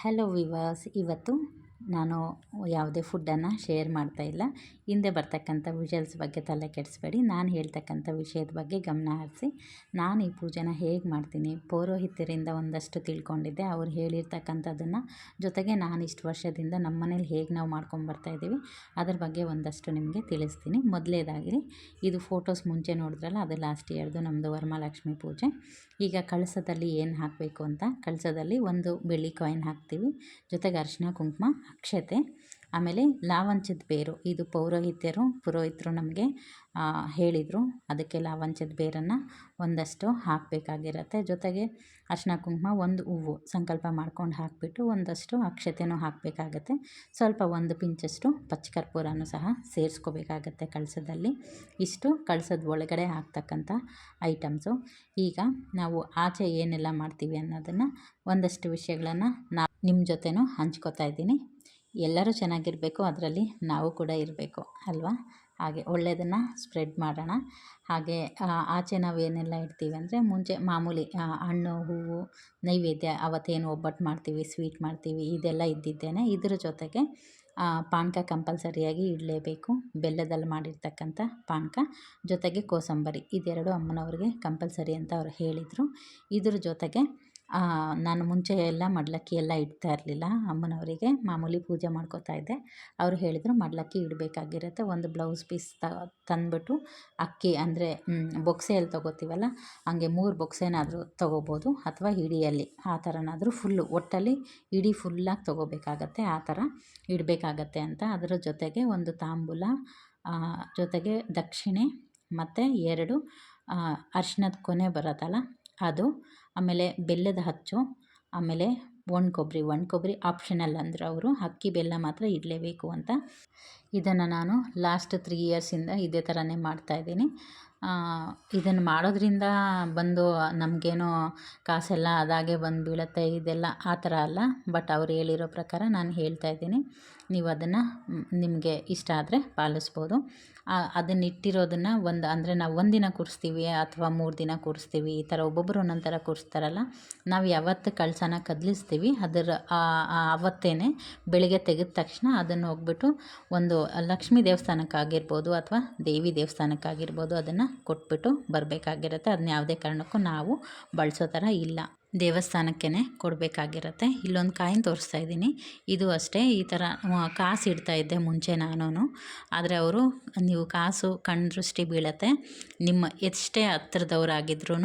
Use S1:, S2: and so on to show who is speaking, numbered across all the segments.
S1: Hello ವಿವಾಸ್ ಇವತ್ತು ನಾನು ಯಾವುದೇ ಫುಡ್ಡನ್ನು ಶೇರ್ ಮಾಡ್ತಾ ಇಲ್ಲ. ಹಿಂದೆ ಬರ್ತಕ್ಕಂಥ ವಿಷಲ್ಸ್ ಬಗ್ಗೆ ತಲೆ ಕೆಡಿಸ್ಬೇಡಿ. ನಾನು ಹೇಳ್ತಕ್ಕಂಥ ವಿಷಯದ ಬಗ್ಗೆ ಗಮನ ಹರಿಸಿ. ನಾನು ಈ ಪೂಜೆನ ಹೇಗೆ ಮಾಡ್ತೀನಿ? ಪೌರೋಹಿತ್ಯರಿಂದ ಒಂದಷ್ಟು ತಿಳ್ಕೊಂಡಿದ್ದೆ. ಅವ್ರು ಹೇಳಿರ್ತಕ್ಕಂಥದ್ದನ್ನು ಜೊತೆಗೆ ನಾನು ಇಷ್ಟು ವರ್ಷದಿಂದ ನಮ್ಮ ಮನೇಲಿ ಹೇಗೆ ನಾವು ಮಾಡ್ಕೊಂಡು ಇದ್ದೀವಿ, ಅದ್ರ ಬಗ್ಗೆ ಒಂದಷ್ಟು ನಿಮಗೆ ತಿಳಿಸ್ತೀನಿ. ಮೊದಲೇದಾಗಿ ಇದು ಫೋಟೋಸ್ ಮುಂಚೆ ನೋಡಿದ್ರಲ್ಲ, ಅದು ಲಾಸ್ಟ್ ಇಯರ್ದು ನಮ್ಮದು ವರಮಹಾಲಕ್ಷ್ಮಿ ಪೂಜೆ. ಈಗ ಕಳಸದಲ್ಲಿ ಏನು ಹಾಕಬೇಕು ಅಂತ, ಕಳಸದಲ್ಲಿ ಒಂದು ಬೆಳ್ಳಿ ಕಾಯಿನ್ ಹಾಕ್ತೀವಿ. ಜೊತೆಗೆ ಅರಿಶಿನ ಕುಂಕುಮ ಅಕ್ಷತೆ ಆಮೇಲೆ ಲಾವಂಚದ ಬೇರು. ಇದು ಪೌರೋಹಿತ್ಯರು, ಪುರೋಹಿತರು ನಮಗೆ ಹೇಳಿದರು. ಅದಕ್ಕೆ ಲಾವಂಚದ ಬೇರನ್ನು ಒಂದಷ್ಟು ಹಾಕಬೇಕಾಗಿರತ್ತೆ. ಜೊತೆಗೆ ಅರ್ಶಿನ ಕುಂಕುಮ ಒಂದು ಹೂವು ಸಂಕಲ್ಪ ಮಾಡ್ಕೊಂಡು ಹಾಕಿಬಿಟ್ಟು ಒಂದಷ್ಟು ಅಕ್ಷತೆನೂ ಹಾಕಬೇಕಾಗತ್ತೆ. ಸ್ವಲ್ಪ ಒಂದು ಪಿಂಚಷ್ಟು ಪಚ್ಚಕರ್ಪೂರನೂ ಸಹ ಸೇರಿಸ್ಕೋಬೇಕಾಗತ್ತೆ ಕಳಸದಲ್ಲಿ. ಇಷ್ಟು ಕಳಸದ ಒಳಗಡೆ ಹಾಕ್ತಕ್ಕಂಥ ಐಟಮ್ಸು. ಈಗ ನಾವು ಆಚೆ ಏನೆಲ್ಲ ಮಾಡ್ತೀವಿ ಅನ್ನೋದನ್ನು ಒಂದಷ್ಟು ವಿಷಯಗಳನ್ನು ನಾ ನಿಮ್ಮ ಜೊತೆನೂ ಹಂಚ್ಕೋತಾ ಇದ್ದೀನಿ. ಎಲ್ಲರೂ ಚೆನ್ನಾಗಿರಬೇಕು, ಅದರಲ್ಲಿ ನಾವು ಕೂಡ ಇರಬೇಕು, ಅಲ್ವಾ? ಹಾಗೆ ಒಳ್ಳೆಯದನ್ನು ಸ್ಪ್ರೆಡ್ ಮಾಡೋಣ. ಹಾಗೆ ಆಚೆ ನಾವು ಏನೆಲ್ಲ ಇಡ್ತೀವಿ ಅಂದರೆ ಮುಂಚೆ ಮಾಮೂಲಿ ಹಣ್ಣು, ಹೂವು, ನೈವೇದ್ಯ, ಅವತ್ತೇನು ಒಬ್ಬಟ್ಟು ಮಾಡ್ತೀವಿ ಸ್ವೀಟ್ ಮಾಡ್ತೀವಿ, ಇದೆಲ್ಲ ಇದ್ದಿದ್ದೇನೆ. ಇದರ ಜೊತೆಗೆ ಪಾನಕ ಕಂಪಲ್ಸರಿಯಾಗಿ ಇಡಲೇಬೇಕು. ಬೆಲ್ಲದಲ್ಲಿ ಮಾಡಿರ್ತಕ್ಕಂಥ ಪಾನಕ. ಜೊತೆಗೆ ಕೋಸಂಬರಿ, ಇದೆರಡು ಅಮ್ಮನವ್ರಿಗೆ ಕಂಪಲ್ಸರಿ ಅಂತ ಅವ್ರು ಹೇಳಿದರು. ಇದ್ರ ಜೊತೆಗೆ ನಾನು ಮುಂಚೆ ಎಲ್ಲ ಮಡಿಲಕ್ಕಿ ಎಲ್ಲ ಇಡ್ತಾ ಇರಲಿಲ್ಲ. ಅಮ್ಮನವರಿಗೆ ಮಾಮೂಲಿ ಪೂಜೆ ಮಾಡ್ಕೋತಾ ಇದ್ದೆ. ಅವರು ಹೇಳಿದರು ಮಡಿಲಕ್ಕಿ ಇಡಬೇಕಾಗಿರುತ್ತೆ. ಒಂದು ಬ್ಲೌಸ್ ಪೀಸ್ ತಂದುಬಿಟ್ಟು ಅಕ್ಕಿ ಅಂದರೆ ಬೊಕ್ಸೆಯಲ್ಲಿ ತೊಗೋತೀವಲ್ಲ, ಹಂಗೆ ಮೂರು ಬೊಕ್ಸೆನಾದರೂ ತೊಗೋಬೋದು. ಅಥವಾ ಹಿಡಿಯಲ್ಲಿ. ಆ ಥರನಾದರೂ ಫುಲ್ಲು, ಒಟ್ಟಲ್ಲಿ ಇಡೀ ಫುಲ್ಲಾಗಿ ತೊಗೋಬೇಕಾಗತ್ತೆ. ಆ ಥರ ಇಡಬೇಕಾಗತ್ತೆ ಅಂತ. ಅದರ ಜೊತೆಗೆ ಒಂದು ತಾಂಬೂಲ ಜೊತೆಗೆ ದಕ್ಷಿಣೆ, ಮತ್ತು ಎರಡು ಅರ್ಶಿನದ ಕೊನೆ ಬರುತ್ತಲ್ಲ, ಅದು ಆಮೇಲೆ ಬೆಲ್ಲದ ಅಚ್ಚು ಆಮೇಲೆ ಒಣ ಕೊಬ್ಬರಿ ಒಣ ಕೊಬ್ಬರಿ ಆಪ್ಷನಲ್ ಅಂದರು ಅವರು, ಅಕ್ಕಿ, ಬೆಲ್ಲ ಮಾತ್ರ ಇಡಲೇಬೇಕು ಅಂತ. ಇದನ್ನು ನಾನು ಲಾಸ್ಟ್ ತ್ರೀ ಇಯರ್ಸಿಂದ ಇದೇ ಥರನೇ ಮಾಡ್ತಾಯಿದ್ದೀನಿ ಇದನ್ನು ಮಾಡೋದ್ರಿಂದ ಬಂದು ನಮಗೇನೋ ಕಾಸೆಲ್ಲ ಅದಾಗೆ ಬಂದು ಬೀಳುತ್ತೆ, ಇದೆಲ್ಲ ಆ ಥರ ಅಲ್ಲ. ಬಟ್ ಅವ್ರು ಹೇಳಿರೋ ಪ್ರಕಾರ ನಾನು ಹೇಳ್ತಾ ಇದ್ದೀನಿ. ನೀವು ಅದನ್ನು ನಿಮಗೆ ಇಷ್ಟ ಆದರೆ ಪಾಲಿಸ್ಬೋದು. ಅದನ್ನು ಇಟ್ಟಿರೋದನ್ನು ಒಂದು, ಅಂದರೆ ನಾವು ಒಂದಿನ ಕೂರಿಸ್ತೀವಿ ಅಥವಾ ಮೂರು ದಿನ ಕೂರಿಸ್ತೀವಿ, ಈ ಥರ ಒಬ್ಬೊಬ್ಬರು ಒಂದೊಂದು ಥರ ಕೂರಿಸ್ತಾರಲ್ಲ, ನಾವು ಯಾವತ್ತು ಕಳಸನ ಕದಲಿಸ್ತೀವಿ, ಅದರ ಆವತ್ತೇ ಬೆಳಿಗ್ಗೆ ತೆಗೆದ ತಕ್ಷಣ ಅದನ್ನು ಹೋಗ್ಬಿಟ್ಟು ಒಂದು ಲಕ್ಷ್ಮೀ ದೇವಸ್ಥಾನಕ್ಕಾಗಿರ್ಬೋದು ಅಥವಾ ದೇವಿ ದೇವಸ್ಥಾನಕ್ಕಾಗಿರ್ಬೋದು ಅದನ್ನು ಕೊಟ್ಬಿಟ್ಟು ಬರಬೇಕಾಗಿರುತ್ತೆ. ಅದನ್ನ ಯಾವುದೇ ಕಾರಣಕ್ಕೂ ನಾವು ಬಳಸೋ ಥರ ಇಲ್ಲ. ದೇವಸ್ಥಾನಕ್ಕೇ ಕೊಡಬೇಕಾಗಿರತ್ತೆ. ಇಲ್ಲೊಂದು ಕಾಯಿನ್ ತೋರಿಸ್ತಾ ಇದ್ದೀನಿ. ಇದು ಅಷ್ಟೇ, ಈ ಥರ ಕಾಸು ಇಡ್ತಾ ಇದ್ದೆ ಮುಂಚೆ ನಾನು ಆದರೆ ಅವರು, ನೀವು ಕಾಸು ಕಣ್ಣು ದೃಷ್ಟಿ ಬೀಳತ್ತೆ. ನಿಮ್ಮ ಎಷ್ಟೇ ಹತ್ರದವರಾಗಿದ್ರೂ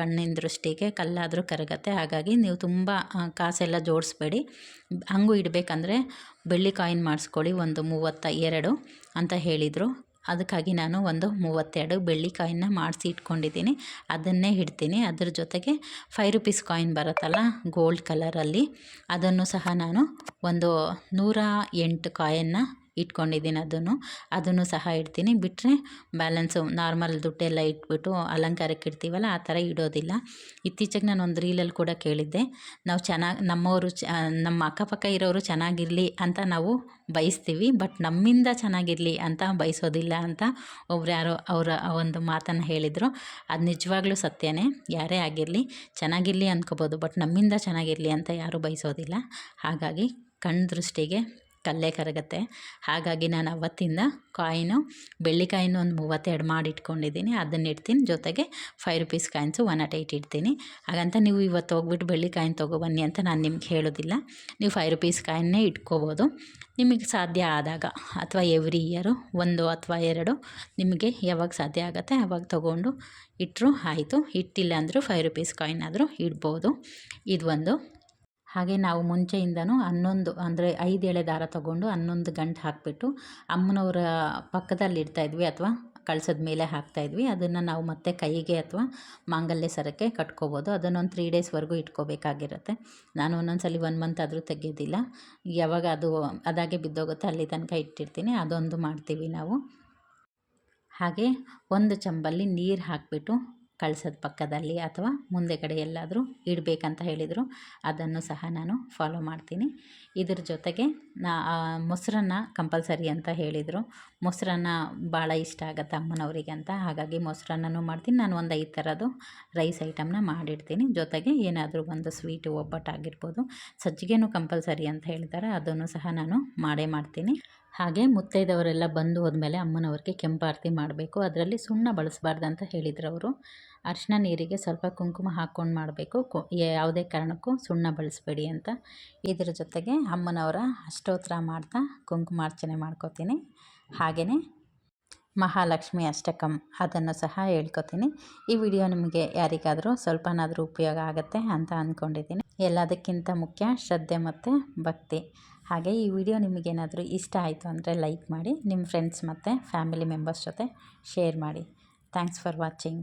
S1: ಕಣ್ಣಿನ ದೃಷ್ಟಿಗೆ ಕಲ್ಲಾದರೂ ಕರಗತ್ತೆ. ಹಾಗಾಗಿ ನೀವು ತುಂಬ ಕಾಸೆಲ್ಲ ಜೋಡಿಸ್ಬೇಡಿ. ಹಂಗೂ ಇಡಬೇಕಂದ್ರೆ ಬೆಳ್ಳಿ ಕಾಯಿನ್ ಮಾಡಿಸ್ಕೊಳ್ಳಿ, ಒಂದು ಮೂವತ್ತ ಎರಡು ಅಂತ ಹೇಳಿದರು. ಅದಕ್ಕಾಗಿ ನಾನು ಒಂದು ಮೂವತ್ತೆರಡು ಬೆಳ್ಳಿ ಕಾಯಿನ್ನ ಮಾಡಿಸಿ ಇಟ್ಕೊಂಡಿದ್ದೀನಿ. ಅದನ್ನೇ ಇಡ್ತೀನಿ. ಅದ್ರ ಜೊತೆಗೆ ಫೈವ್ ರುಪೀಸ್ ಕಾಯಿನ್ ಬರುತ್ತಲ್ಲ ಗೋಲ್ಡ್ ಕಲರಲ್ಲಿ ಅದನ್ನು ಸಹ ನಾನು ಒಂದು ನೂರ ಎಂಟು ಕಾಯನ್ನ ಇಟ್ಕೊಂಡಿದ್ದೀನಿ ಅದನ್ನು. ಅದನ್ನು ಸಹ ಇಡ್ತೀನಿ. ಬಿಟ್ಟರೆ ಬ್ಯಾಲೆನ್ಸು ನಾರ್ಮಲ್ ದುಡ್ಡೆಲ್ಲ ಇಟ್ಬಿಟ್ಟು ಅಲಂಕಾರಕ್ಕೆ ಇಡ್ತೀವಲ್ಲ, ಆ ಥರ ಇಡೋದಿಲ್ಲ. ಇತ್ತೀಚೆಗೆ ನಾನು ಒಂದು ರೀಲಲ್ಲಿ ಕೂಡ ಕೇಳಿದ್ದೆ. ನಾವು ಚೆನ್ನಾಗಿ ನಮ್ಮವರು ಚ, ನಮ್ಮ ಅಕ್ಕಪಕ್ಕ ಇರೋರು ಚೆನ್ನಾಗಿರಲಿ ಅಂತ ನಾವು ಬಯಸ್ತೀವಿ, ಬಟ್ ನಮ್ಮಿಂದ ಚೆನ್ನಾಗಿರಲಿ ಅಂತ ಬಯಸೋದಿಲ್ಲ ಅಂತ ಒಬ್ರು ಯಾರೋ ಅವರ ಒಂದು ಮಾತನ್ನು ಹೇಳಿದರು. ಅದು ನಿಜವಾಗ್ಲೂ ಸತ್ಯನೇ. ಯಾರೇ ಆಗಿರಲಿ ಚೆನ್ನಾಗಿರಲಿ ಅಂದ್ಕೋಬೋದು ಬಟ್ ನಮ್ಮಿಂದ ಚೆನ್ನಾಗಿರಲಿ ಅಂತ ಯಾರೂ ಬಯಸೋದಿಲ್ಲ. ಹಾಗಾಗಿ ಕಣ್ಣು ದೃಷ್ಟಿಗೆ ಕಲ್ಲೇ ಕರಗುತ್ತೆ. ಹಾಗಾಗಿ ನಾನು ಅವತ್ತಿಂದ ಕಾಯಿನು ಬೆಳ್ಳಿ ಕಾಯಿನು ಒಂದು ಮೂವತ್ತೆರಡು ಮಾಡಿ ಇಟ್ಕೊಂಡಿದ್ದೀನಿ. ಅದನ್ನ ಇಡ್ತೀನಿ. ಜೊತೆಗೆ five rupees coins one at eight ಇಡ್ತೀನಿ. ಹಾಗಂತ ನೀವು ಇವತ್ತು ಹೋಗ್ಬಿಟ್ಟು ಬೆಳ್ಳಿ ಕಾಯಿನ್ ತೊಗೊಬನ್ನಿ ಅಂತ ನಾನು ನಿಮ್ಗೆ ಹೇಳೋದಿಲ್ಲ. ನೀವು ಫೈವ್ ರುಪೀಸ್ ಕಾಯಿನ್ನೇ ಇಟ್ಕೋಬೋದು. ನಿಮಗೆ ಸಾಧ್ಯ ಆದಾಗ, ಅಥವಾ ಎವ್ರಿ ಇಯರು ಒಂದು ಅಥವಾ ಎರಡು, ನಿಮಗೆ ಯಾವಾಗ ಸಾಧ್ಯ ಆಗುತ್ತೆ ಆವಾಗ ತೊಗೊಂಡು ಇಟ್ಟರು ಆಯಿತು. ಇಟ್ಟಿಲ್ಲ ಅಂದರೂ ಫೈವ್ ರುಪೀಸ್ ಕಾಯಿನ್ ಆದರೂ ಇಡ್ಬೋದು. ಇದು ಒಂದು ಹಾಗೆ ನಾವು ಮುಂಚೆಯಿಂದನೂ ಹನ್ನೊಂದು, ಅಂದರೆ ಐದು ಎಳೆ ದಾರ ತಗೊಂಡು ಹನ್ನೊಂದು ಗಂಟು ಹಾಕಿಬಿಟ್ಟು ಅಮ್ಮನವರ ಪಕ್ಕದಲ್ಲಿ ಇಡ್ತಾಯಿದ್ವಿ ಅಥವಾ ಕಳ್ಸದ ಮೇಲೆ ಹಾಕ್ತಾಯಿದ್ವಿ ಅದನ್ನು ನಾವು ಮತ್ತೆ ಕೈಗೆ ಅಥವಾ ಮಾಂಗಲ್ಯ ಸರಕ್ಕೆ ಕಟ್ಕೋಬೋದು. ಅದನ್ನೊಂದು ತ್ರೀ ಡೇಸ್ವರೆಗೂ ಇಟ್ಕೋಬೇಕಾಗಿರುತ್ತೆ. ನಾನು ಒಂದೊಂದು ಸಲ ಒನ್ ಮಂತ್ ಆದರೂ ತೆಗೆಯೋದಿಲ್ಲ ಯಾವಾಗ ಅದು ಅದಾಗೆ ಬಿದ್ದೋಗುತ್ತೆ ಅಲ್ಲಿ ತನಕ ಇಟ್ಟಿರ್ತೀನಿ. ಅದೊಂದು ಮಾಡ್ತೀವಿ ನಾವು. ಹಾಗೆ ಒಂದು ಚಂಬಲ್ಲಿ ನೀರು ಹಾಕಿಬಿಟ್ಟು ಕಳಸದ ಪಕ್ಕದಲ್ಲಿ ಅಥವಾ ಮುಂದೆ ಕಡೆ ಎಲ್ಲಾದರೂ ಇಡಬೇಕಂತ ಹೇಳಿದರು, ಅದನ್ನು ಸಹ ನಾನು ಫಾಲೋ ಮಾಡ್ತೀನಿ. ಇದ್ರ ಜೊತೆಗೆ ನಾ ಮೊಸರನ್ನ ಕಂಪಲ್ಸರಿ ಅಂತ ಹೇಳಿದರು. ಮೊಸರನ್ನ ಭಾಳ ಇಷ್ಟ ಆಗುತ್ತೆ ಅಮ್ಮನವರಿಗೆ ಅಂತ. ಹಾಗಾಗಿ ಮೊಸರನ್ನನೂ ಮಾಡ್ತೀನಿ. ನಾನು ಒಂದು ಐದು ಥರದ್ದು ರೈಸ್ ಐಟಮ್ನ ಮಾಡಿಡ್ತೀನಿ. ಜೊತೆಗೆ ಏನಾದರೂ ಒಂದು ಸ್ವೀಟು ಒಬ್ಬಟ್ಟಾಗಿರ್ಬೋದು ಸಜ್ಜಿಗೆನೂ ಕಂಪಲ್ಸರಿ ಅಂತ ಹೇಳ್ತಾರೆ. ಅದನ್ನು ಸಹ ನಾನು ಮಾಡೇ ಮಾಡ್ತೀನಿ. ಹಾಗೆ ಮುತ್ತೈದೆಯವರೆಲ್ಲ ಬಂದು ಹೋದ್ಮೇಲೆ ಅಮ್ಮನವ್ರಿಗೆ ಕೆಂಪಾರತಿ ಮಾಡಬೇಕು. ಅದರಲ್ಲಿ ಸುಣ್ಣ ಬಳಸಬಾರ್ದು ಅಂತ ಹೇಳಿದ್ರು ಅವರು ಅರಿಶಿನ ನೀರಿಗೆ ಸ್ವಲ್ಪ ಕುಂಕುಮ ಹಾಕ್ಕೊಂಡು ಮಾಡಬೇಕು. ಕು ಯಾವುದೇ ಕಾರಣಕ್ಕೂ ಸುಣ್ಣ ಬಳಸಬೇಡಿ ಅಂತ. ಇದರ ಜೊತೆಗೆ ಅಮ್ಮನವರ ಅಷ್ಟೋತ್ತರ ಮಾಡ್ತಾ ಕುಂಕುಮಾರ್ಚನೆ ಮಾಡ್ಕೋತೀನಿ. ಹಾಗೆಯೇ ಮಹಾಲಕ್ಷ್ಮಿ ಅಷ್ಟಕಂ ಅದನ್ನು ಸಹ ಹೇಳ್ಕೊತೀನಿ. ಈ ವಿಡಿಯೋ ನಿಮಗೆ ಯಾರಿಗಾದರೂ ಸ್ವಲ್ಪನಾದರೂ ಉಪಯೋಗ ಆಗುತ್ತೆ ಅಂತ ಅಂದ್ಕೊಂಡಿದ್ದೀನಿ. ಎಲ್ಲದಕ್ಕಿಂತ ಮುಖ್ಯ ಶ್ರದ್ಧೆ ಮತ್ತು ಭಕ್ತಿ. ಹಾಗೆ ಈ ವಿಡಿಯೋ ನಿಮಗೇನಾದರೂ ಇಷ್ಟ ಆಯಿತು ಅಂದರೆ ಲೈಕ್ ಮಾಡಿ, ನಿಮ್ಮ ಫ್ರೆಂಡ್ಸ್ ಮತ್ತು ಫ್ಯಾಮಿಲಿ ಮೆಂಬರ್ಸ್ ಜೊತೆ ಶೇರ್ ಮಾಡಿ. Thanks for watching.